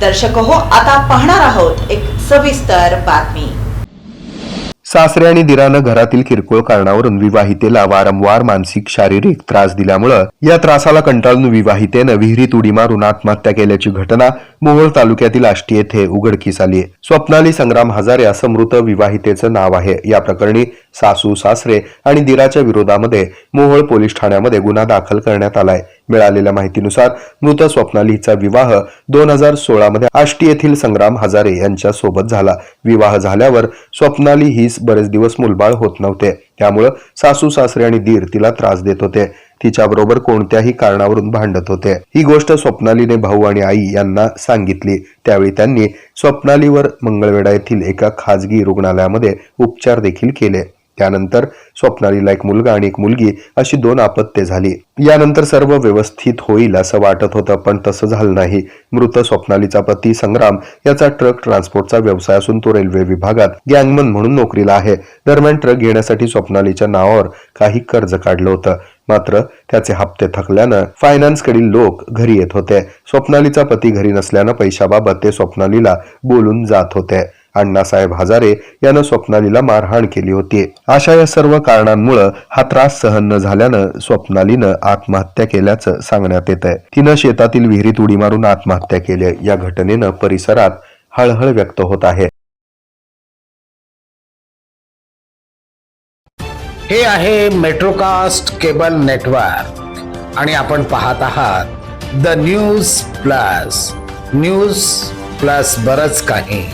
दर्शक हो आता पाहणार आहोत एक सविस्तर बातमी. सासरे आणि दिरानं घरातील किरकोळ कारणावरून विवाहितेला वारंवार मानसिक शारीरिक त्रास दिल्यामुळं या त्रासाला कंटाळून विवाहितेनं विहिरीत उडी मारून आत्महत्या केल्याची घटना मोहोळ तालुक्यातील आष्टी येथे उघडकीस आली आहे. स्वप्नाली संग्राम हजारे असं मृत विवाहितेचं नाव आहे. या प्रकरणी सासू सासरे आणि दिराच्या विरोधामध्ये मोहोळ पोलीस ठाण्यामध्ये गुन्हा दाखल करण्यात आलाय. मिळालेल्या माहितीनुसार मृत स्वप्नाली हिचा विवाह दोन हजार सोळामध्ये आष्टी येथील संग्राम हजारे यांच्या सोबत झाला. विवाह झाल्यावर स्वप्नाली हीच बरेच दिवस मुलबाळ होत नव्हते. त्यामुळं सासू सासरे आणि दीर तिला त्रास देत होते. तिच्याबरोबर कोणत्याही कारणावरून भांडत होते. ही गोष्ट स्वप्नालीने भाऊ आणि आई यांना सांगितली. त्यावेळी त्यांनी स्वप्नालीवर मंगळवेढा येथील एका खाजगी रुग्णालयामध्ये उपचार देखील केले. त्यानंतर स्वप्नालीला एक मुलगा आणि एक मुलगी अशी दोन आपत्ते झाली. यानंतर सर्व व्यवस्थित होईल असं वाटत होतं पण तसं झालं नाही. मृत स्वप्नालीचा पती संग्राम याचा ट्रक ट्रान्सपोर्टचा व्यवसाय असून तो रेल्वे विभागात गँगमन म्हणून नोकरीला आहे. दरम्यान ट्रक घेण्यासाठी स्वप्नालीच्या नावावर काही कर्ज काढलं होतं. मात्र त्याचे हप्ते थकल्यानं फायनान्स कडील लोक घरी येत होते. स्वप्नालीचा पती घरी नसल्यानं पैशाबाबत ते स्वप्नालीला बोलून जात होते. अण्णासाहेब हजारे यानं स्वप्नालीला मारहाण केली होती. अशा या सर्व कारणांमुळं हा त्रास सहन न झाल्यानं स्वप्नालीनं आत्महत्या केल्याचं सांगण्यात येत आहे तिनं शेतातील विहिरीत उडी मारून आत्महत्या केली या घटनेनं परिसरात हळहळ व्यक्त होत आहे. हे आहे मेट्रोकास्ट केबल नेटवर्क आणि आपण पाहत आहात the news plus. News plus बरच काही.